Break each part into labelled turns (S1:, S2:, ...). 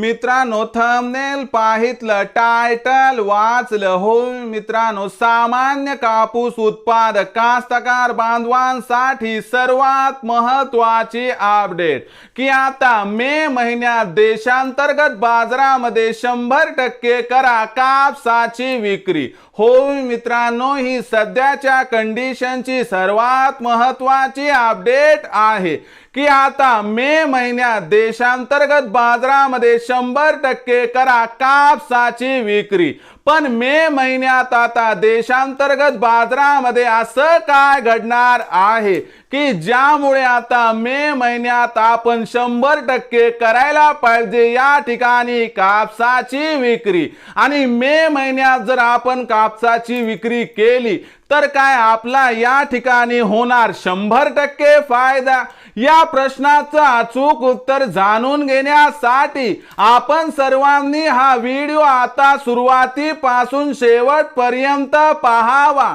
S1: मित्रांनो thumbnail पाहितलं title वाचलं हो. मित्रांनो सामान्य कापूस उत्पादक कास्तकार बांधवांसाठी सर्वात महत्वाची अपडेट की आता मे महिन्यात देशांतर्गत बाजारामध्ये शंभर टक्के करा कापसाची विक्री. हो मित्रांनो ही सध्याच्या कंडिशनची सर्वात महत्वाची अपडेट आहे. की आता मे महिन्यात देशांतर्गत बाजारामध्ये शंभर टक्के करा कापसाची विक्री. पण मे महिन्यात आता देशांतर्गत बाजारामध्ये असं काय घडणार आहे? की ज्यामुळे आता मे महिन्यात आपण शंभर टक्के करायला पाहिजे या ठिकाणी कापसाची विक्री. आणि मे महिन्यात जर आपण कापसाची विक्री केली तर काय आपला या ठिकाणी होणार शंभर टक्के फायदा? या प्रश्नाचं अचूक उत्तर जाणून घेण्यासाठी आपण सर्वांनी हा व्हिडिओ आता सुरुवातीपासून शेवटपर्यंत पाहावा.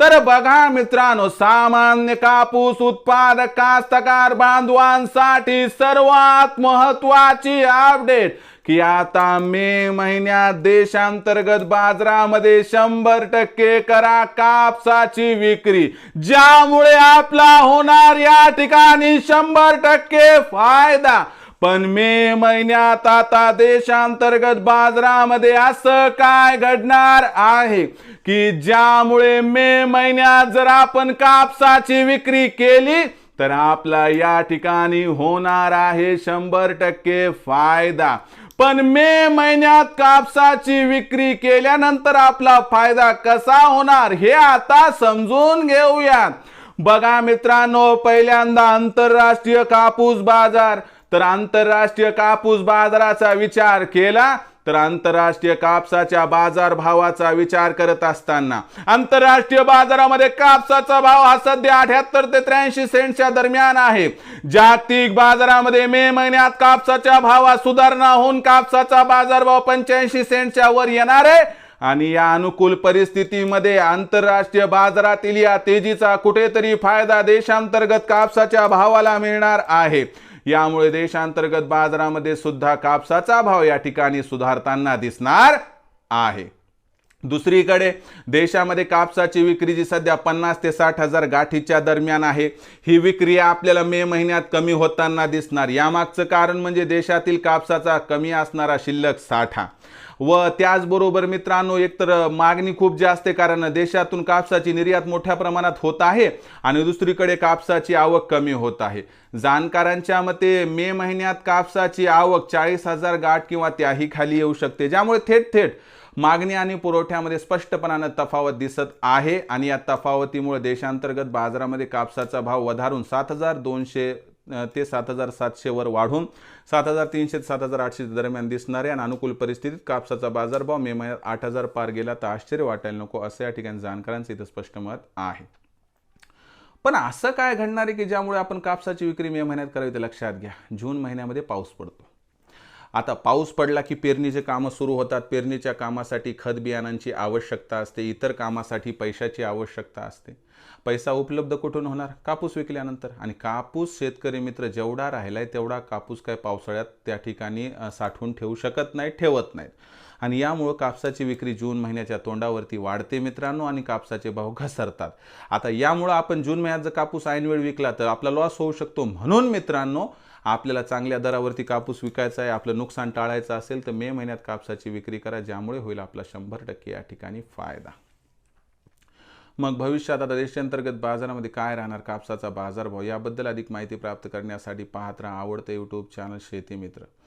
S1: तर बघा मित्रांनो सामान्य कापूस उत्पादक कास्तकार बांधवांसाठी सर्वात महत्वाची अपडेट की आता मे महिन्यात देशांतर्गत बाजारामध्ये शंभर टक्के करा कापसाची विक्री ज्यामुळे आपला होणार या ठिकाणी शंभर टक्के फायदा. पण मे महिन्यात आता देशांतर्गत बाजारामध्ये असं काय घडणार आहे? की ज्यामुळे मे महिन्यात जर आपण कापसाची विक्री केली तर आपला या ठिकाणी होणार आहे शंभर टक्के फायदा. पण मे महिन्यात कापसाची विक्री केल्यानंतर आपला फायदा कसा होणार हे आता समजून घेऊयात. बघा मित्रांनो पहिल्यांदा आंतरराष्ट्रीय कापूस बाजार. तर आंतरराष्ट्रीय कापूस बाजाराचा विचार केला तर आंतरराष्ट्रीय कापसाच्या बाजार भावाचा विचार करत असताना आंतरराष्ट्रीय बाजारामध्ये कापसाचा भाव हा सध्या अठ्याहत्तर ते त्र्याऐंशी सेंटच्या दरम्यान आहे. जागतिक बाजारामध्ये मे महिन्यात कापसाच्या भावात सुधारणा होऊन कापसाचा बाजारभाव पंच्याऐंशी सेंटच्या वर येणार आहे. आणि या अनुकूल परिस्थितीमध्ये आंतरराष्ट्रीय बाजारातील या तेजीचा कुठेतरी फायदा देशांतर्गत कापसाच्या भावाला मिळणार आहे. यामुळे देशांतर्गत बाजारामध्ये सुद्धा कापसाचा भाव या ठिकाणी सुधारताना दिसणार आहे. दुसरीकडे देशामध्ये कापसाची विक्री जी सध्या पन्नास ते साठ हजार गाठीच्या दरम्यान आहे ही विक्री आपल्याला मे महिन्यात कमी होताना दिसणार. यामागचं कारण म्हणजे देशातील कापसाचा कमी असणारा शिल्लक साठा. व त्याचबरोबर मित्रांनो एकतर मागणी खूप जास्त आहे कारण देशातून कापसाची निर्यात मोठ्या प्रमाणात होत आहे आणि दुसरीकडे कापसाची आवक कमी होत आहे. जाणकारांच्या मते मे महिन्यात कापसाची आवक चाळीस हजार गाठ किंवा त्याही खाली येऊ शकते ज्यामुळे थेट थेट मागणी आणि पुरवठ्यामध्ये स्पष्टपणानं तफावत दिसत आहे. आणि या तफावतीमुळे देशांतर्गत बाजारामध्ये कापसाचा भाव वधारून सात हजार दोनशे ते सात हजार सातशे वर वाढून सात हजार तीनशे ते सात हजार आठशे दरम्यान दिसणारे आणि अनुकूल परिस्थितीत कापसाचा बाजारभाव मे महिन्यात आठ हजार पार गेला तर आश्चर्य वाटायला नको असं या ठिकाणी जाणकारांचं इथं स्पष्ट मत आहे. पण असं काय घडणार आहे की ज्यामुळे आपण कापसाची विक्री मे महिन्यात करावी ते लक्षात घ्या. जून महिन्यामध्ये पाऊस पडतो. आता पाऊस पडला की पेरणीचे कामं सुरू होतात. पेरणीच्या कामासाठी खत बियाणांची आवश्यकता असते. इतर कामासाठी पैशाची आवश्यकता असते. पैसा उपलब्ध कुठून होणार? कापूस विकल्यानंतर. आणि कापूस शेतकरी मित्र जेवढा राहिलाय तेवढा कापूस काय पावसाळ्यात त्या ठिकाणी साठवून ठेवू शकत नाही ठेवत नाहीत. आणि यामुळं कापसाची विक्री जून महिन्याच्या तोंडावरती वाढते मित्रांनो आणि कापसाचे भाव घसरतात. आता यामुळं आपण जून महिन्यात जर कापूस ऐनवेळ विकला तर आपला लॉस होऊ शकतो. म्हणून मित्रांनो आपल्याला चांगल्या दरावरती कापूस विकायचा आहे आपलं नुकसान टाळायचं असेल तर मे महिन्यात कापसाची विक्री करा ज्यामुळे होईल आपला शंभर टक्के या ठिकाणी फायदा. मग भविष्यात आता देशांतर्गत बाजारामध्ये काय राहणार? कापसाचा बाजारभाव? याबद्दल अधिक माहिती प्राप्त करण्यासाठी पाहत राहा आवडतं यूट्यूब चॅनल शेती मित्र.